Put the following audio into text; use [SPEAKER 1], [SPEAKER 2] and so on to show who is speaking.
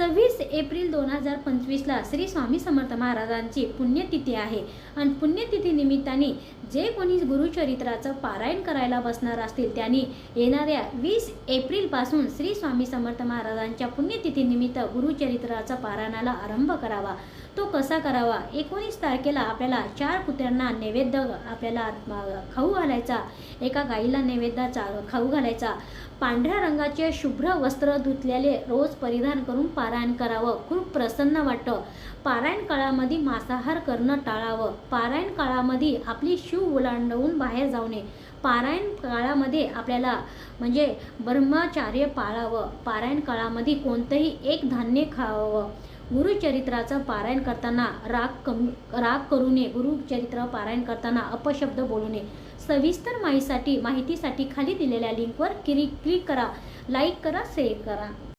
[SPEAKER 1] सव्वीस एप्रिल दोन हजार पंचवीसला श्री स्वामी समर्थ महाराजांची पुण्यतिथी आहे. आणि पुण्यतिथी निमित्ताने जे कोणी गुरुचरित्राचं पारायण करायला बसणार असतील त्यांनी येणाऱ्या वीस एप्रिलपासून श्री स्वामी समर्थ महाराजांच्या पुण्यतिथीनिमित्त गुरुचरित्राचा पारायणाला आरंभ करावा. तो कसा करावा? एकोणीस तारखेला आपल्याला चार कुत्र्यांना नैवेद्य आपल्याला खाऊ घालायचा. एका गाईला नैवेद्याचा खाऊ घालायचा. पांढऱ्या रंगाचे शुभ्र वस्त्र धुतलेले रोज परिधान करून पारायण करावं. खूप प्रसन्न वाटतं. पारायण काळामध्ये मांसाहार करणं टाळावं. पारायण काळामध्ये आपली शिव ओलांडवून बाहेर जाऊ नये पारायण काळामध्ये आपल्याला म्हणजे ब्रह्मचार्य पाळावं. पारायण काळामध्ये कोणतंही एक धान्य खावावं गुरुचरित्राचं पारायण करताना राग कमी राग करू नये गुरुचरित्र पारायण करताना अपशब्द बोलू नये सविस्तर माहितीसाठी माहितीसाठी खाली दिलेल्या लिंकवर क्लिक क्लिक करा. लाईक करा शेअर करा.